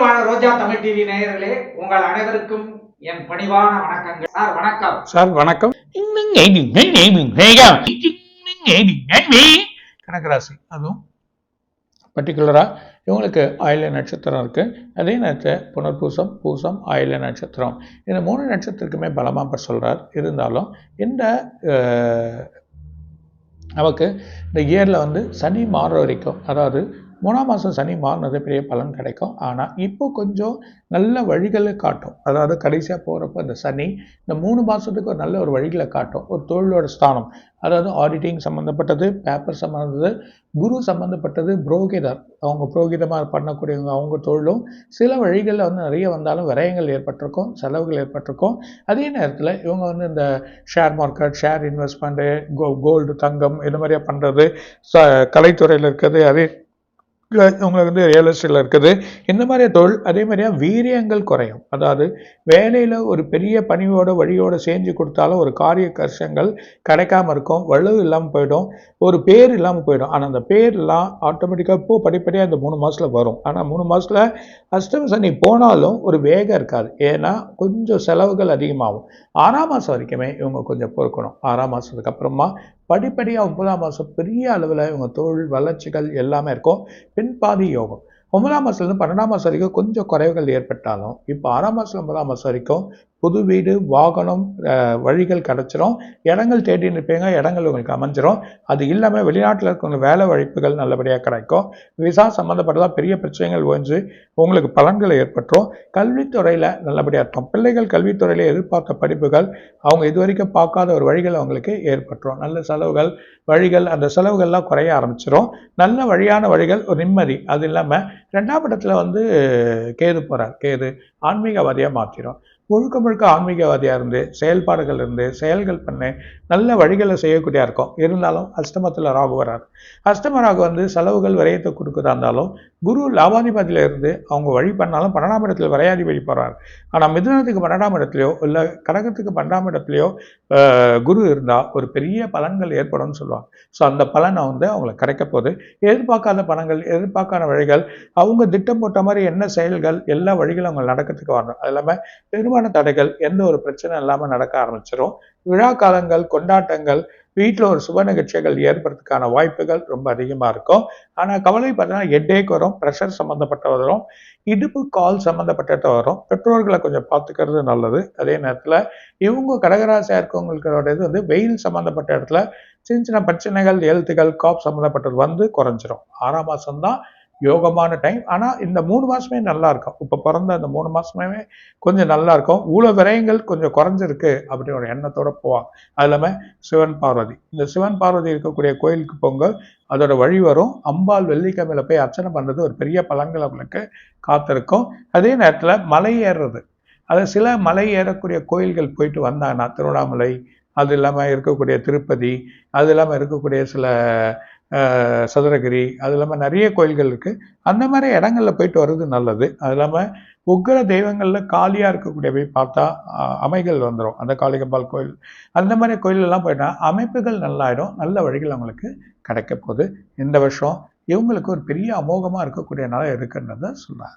வாழ ரோஜா தமிழ் டிவி நேயர்களே உங்கள் அனைவருக்கும் என் பணிவான வணக்கங்கள் சார் வணக்கம் சார் வணக்கம் கனகராசி அதுவும் பர்டிகுலராக இவங்களுக்கு ஆயில நட்சத்திரம் இருக்குது அதே நேரத்தில் புனர்பூசம் பூசம் ஆயில நட்சத்திரம் இந்த மூணு நட்சத்திரத்துக்குமே பலமாக சொல்கிறார் இருந்தாலும் இந்த நமக்கு இந்த இயரில் வந்து சனி மாறுற வரைக்கும் அதாவது மூணாம் மாதம் சனி மாறினது பெரிய பலன் கிடைக்கும். ஆனால் இப்போ கொஞ்சம் நல்ல வழிகளை காட்டும். அதாவது கடைசியாக போகிறப்ப இந்த சனி இந்த மூணு மாதத்துக்கு ஒரு நல்ல ஒரு வழிகளை காட்டும். ஒரு தொழிலோட ஸ்தானம். அதாவது ஆடிட்டிங் சம்மந்தப்பட்டது பேப்பர் சம்மந்தது குரு சம்மந்தப்பட்டது புரோகிதர். அவங்க புரோகிதமாக பண்ணக்கூடியவங்க அவங்க தொழிலும் சில வழிகளில் வந்து நிறைய வந்தாலும் விரயங்கள் ஏற்பட்டிருக்கும் செலவுகள் ஏற்பட்டிருக்கும். அதே நேரத்தில் இவங்க வந்து இந்த ஷேர் மார்க்கெட் ஷேர் இன்வெஸ்ட்மெண்ட்டு கோ கோல்டு தங்கம் இது மாதிரியா பண்ணுறது ச கலைத்துறையில் இருக்கிறது அதே உங்களுக்கு வந்து ரியல் எஸ்டேட்டில் இருக்குது. இந்த மாதிரி தொழில் அதே மாதிரியா வீரியங்கள் குறையும். அதாவது வேலையில் ஒரு பெரிய பணியோட வழியோட செஞ்சு கொடுத்தாலும் ஒரு காரிய கஷ்டங்கள் கிடைக்காம இருக்கும். வலு இல்லாமல் போயிடும். ஒரு பேர் இல்லாமல் போயிடும். ஆனால் அந்த பேர்லாம் ஆட்டோமேட்டிக்காக பூ படிப்படியாக இந்த மூணு மாதத்தில் வரும். ஆனால் மூணு மாதத்தில் அஷ்டம் சனி போனாலும் ஒரு வேகம் இருக்காது. ஏன்னா கொஞ்சம் செலவுகள் அதிகமாகும். ஆறாம் மாதம் வரைக்குமே இவங்க கொஞ்சம் பொறுக்கணும். ஆறாம் மாதத்துக்கு அப்புறமா படிப்படியாக ஒன்பதாம் மாதம் பெரிய அளவில் இவங்க தொழில் வளர்ச்சிகள் எல்லாமே இருக்கும். பின்பாதி யோகம். ஒன்பதாம் மாதத்துலேருந்து பன்னெண்டாம் மாதம் வரைக்கும் கொஞ்சம் குறைவுகள் ஏற்பட்டாலும் இப்போ ஆறாம் மாதம் ஒன்பதாம் மாதம் வரைக்கும் புது வீடு வாகனம் வழிகள் கிடச்சிரும். இடங்கள் தேடின்னு இருப்பீங்க இடங்கள் உங்களுக்கு அமைஞ்சிரும். அது இல்லாமல் வெளிநாட்டில் இருக்கிறவங்க வேலை வாய்ப்புகள் நல்லபடியாக கிடைக்கும். விசா சம்மந்தப்பட்டதாக பெரிய பிரச்சனைகள் ஓஞ்சு உங்களுக்கு பலன்களை ஏற்பட்டுரும். கல்வித்துறையில் நல்லபடியாக இருக்கும். பிள்ளைகள் கல்வித்துறையில் எதிர்பார்த்த படிப்புகள் அவங்க இது வரைக்கும் பார்க்காத ஒரு வழிகள் அவங்களுக்கு ஏற்பட்டுரும். நல்ல செலவுகள் வழிகள் அந்த செலவுகள்லாம் குறைய ஆரம்பிச்சிடும் நல்ல வழியான வழிகள் ஒரு நிம்மதி. அது இல்லாமல் ரெண்டாம் இடத்துல வந்து கேது போகிறார் கேது ஆன்மீகவாதியாக மாற்றிடும் முழுக்க முழுக்க ஆன்மீகவாதியாக இருந்து செயல்பாடுகள் இருந்து செயல்கள் பண்ணி நல்ல வழிகளை செய்யக்கூடியா இருக்கும் இருந்தாலும் அஷ்டமத்தில் ராகு வராது அஷ்டம ராகு வந்து செலவுகள் விரயத்தை கொடுக்குறதா இருந்தாலும் குரு லாபாதிபதியில இருந்து அவங்க வழி பண்ணாலும் பன்னெண்டாம் இடத்துல விரையாதிபதி போகிறார் ஆனால் மிதுனத்துக்கு பன்னெண்டாம் இடத்துலையோ இல்லை கடகத்துக்கு பன்னெண்டாம் இடத்துலையோ குரு இருந்தால் ஒரு பெரிய பலன்கள் ஏற்படும்னு சொல்லுவாங்க. ஸோ அந்த பலனை வந்து அவங்கள கிடைக்க போகுது. எதிர்பார்க்காத பணங்கள் எதிர்பார்க்காத வழிகள் அவங்க திட்டம் போட்ட மாதிரி என்ன செயல்கள் எல்லா வழிகளும் அவங்க நடக்கிறதுக்கு வரணும். அது இல்லாமல் பெருமான தடைகள் எந்த ஒரு பிரச்சனை இல்லாமல் நடக்க ஆரம்பிச்சிடும் விழா காலங்கள் கொண்டாட்டங்கள் வீட்டில் ஒரு சுப நிகழ்ச்சிகள் ஏற்படுறதுக்கான வாய்ப்புகள் ரொம்ப அதிகமாக இருக்கும். ஆனால் கவலை பார்த்தீங்கன்னா ஹெட்டேக் வரும் ப்ரெஷர் சம்மந்தப்பட்ட வரும் இடுப்பு கால் சம்மந்தப்பட்ட வரும். பெற்றோர்களை கொஞ்சம் பார்த்துக்கிறது நல்லது. அதே நேரத்தில் இவங்க கடகராசியாக இருக்கவங்களுக்கு இது வந்து வெயில் சம்மந்தப்பட்ட இடத்துல சின்ன சின்ன பிரச்சனைகள் எழுத்துகள் காப் சம்மந்தப்பட்டது வந்து குறைஞ்சிரும். ஆறாம் மாதம் தான் யோகமான டைம் ஆனால் இந்த மூணு மாதமே நல்லா இருக்கும். இப்போ பிறந்த அந்த மூணு மாதமே கொஞ்சம் நல்லா இருக்கும். ஊழ விரயங்கள் கொஞ்சம் குறைஞ்சிருக்கு அப்படின்ற ஒரு எண்ணத்தோடு போவாங்க. அது இல்லாமல் சிவன் பார்வதி. இந்த சிவன் பார்வதி இருக்கக்கூடிய கோயிலுக்கு போங்க அதோட வழி வரும். அம்பாள் வெள்ளிக்கிழமையில போய் அர்ச்சனை பண்ணுறது ஒரு பெரிய பலன்கள் அவங்களுக்கு காத்திருக்கும். அதே நேரத்தில் மலை ஏறுறது. அது சில மலை ஏறக்கூடிய கோயில்கள் போயிட்டு வந்தாங்கன்னா திருவண்ணாமலை அது இல்லாமல் இருக்கக்கூடிய திருப்பதி அது இல்லாமல் இருக்கக்கூடிய சில சதுரகிரி அது இல்லாமல் நிறைய கோயில்கள் இருக்குது அந்த மாதிரி இடங்களில் போயிட்டு வர்றது நல்லது. அது இல்லாமல் உக்கிர தெய்வங்களில் காலியாக இருக்கக்கூடிய போய் பார்த்தா அமைகள் வந்துடும் அந்த காளிகம்பால் கோயில் அந்த மாதிரி கோயிலெல்லாம் போயிட்டா அமைப்புகள் நல்லாயிடும். நல்ல வழிகள் அவங்களுக்கு கிடைக்க போகுது. இந்த வருஷம் இவங்களுக்கு ஒரு பெரிய அமோகமாக இருக்கக்கூடிய நிலை இருக்குன்றத சொன்னார்